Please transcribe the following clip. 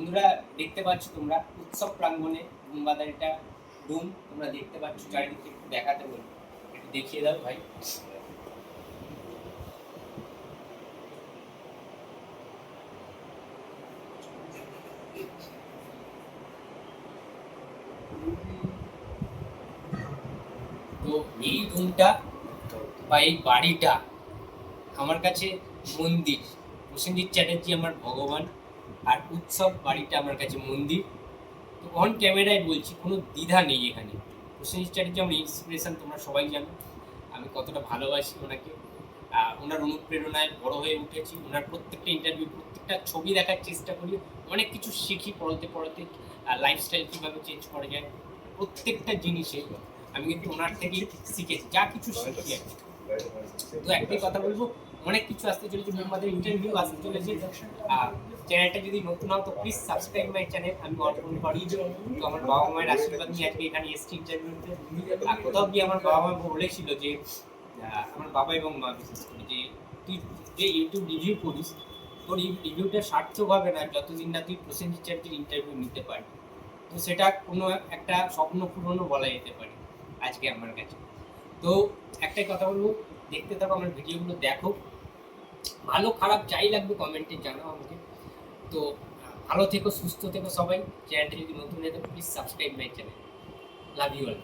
বন্ধুরা, দেখতে পাচ্ছ তোমরা উৎসব প্রাঙ্গণে ডুমবাদারিটা ডুম। তোমরা দেখতে পাচ্ছ চারিদিকে একটু দেখাতে বলি। একটু দেখিয়ে দাও ভাই। তো এই রুমটা বা এই বাড়িটা আমার কাছে মন্দির। প্রসেনজিৎ চ্যাটার্জি আমার ভগবান। আর উৎসব বাড়িটা আমার কাছে মন্দির। তো অন ক্যামেরায় বলছি, কোনো দ্বিধা নেই এখানে। প্রসেনজিৎ চ্যাটার্জি আমার ইন্সপিরেশন তোমরা সবাই জানো। আমি কতটা ভালোবাসি ওনাকে। ওনার অনুপ্রেরণায় বড় হয়ে উঠেছি। ওনার প্রত্যেকটা ইন্টারভিউ প্রত্যেকটা ছবি দেখার চেষ্টা করি। অনেক কিছু শিখি পড়তে পড়তে লাইফস্টাইল কীভাবে চেঞ্জ করা যায়, প্রত্যেকটা জিনিসে আমি কিন্তু ওনার থেকেই শিখেছি। যা কিছু শিখি। তো একটাই কথা বলব অনেক কিছু আসতে চলেছে আমাদের ইন্টারভিউ আসতে চলেছে। চ্যানেলটা যদি নতুন হও তো প্লিজ সাবস্ক্রাইব মাই চ্যানেল আমি অর্পণ করি, তো আমার বাবা মায়ের আশীর্বাদ নিয়ে আজকে এখানে এসছি ইন্টারভিউতে আর কোথাও গিয়ে আমার বাবা মা বলেছিল যে আমার বাবা এবং মা বিশেষ করে যে, তুই যে ইউটিউব রিভিউ করিস, তোর এই রিভিউটা সার্থক হবে না যতদিন না তুই প্রসেনজিৎ চ্যাটার্জির ইন্টারভিউ নিতে পারবি। তো সেটা কোনো একটা স্বপ্ন পূরণও বলা যেতে পারে আজকে আমার কাছে। তো একটাই কথা বলব, দেখতে থাকো, আমার ভিডিওগুলো দেখো। ভালো, খারাপ যাই লাগবে কমেন্টে জানাও আমাকে। তো, ভালো থেকো, সুস্থ থেকো সবাই। চ্যানেলটি যদি নতুন হয়ে please subscribe my channel love you all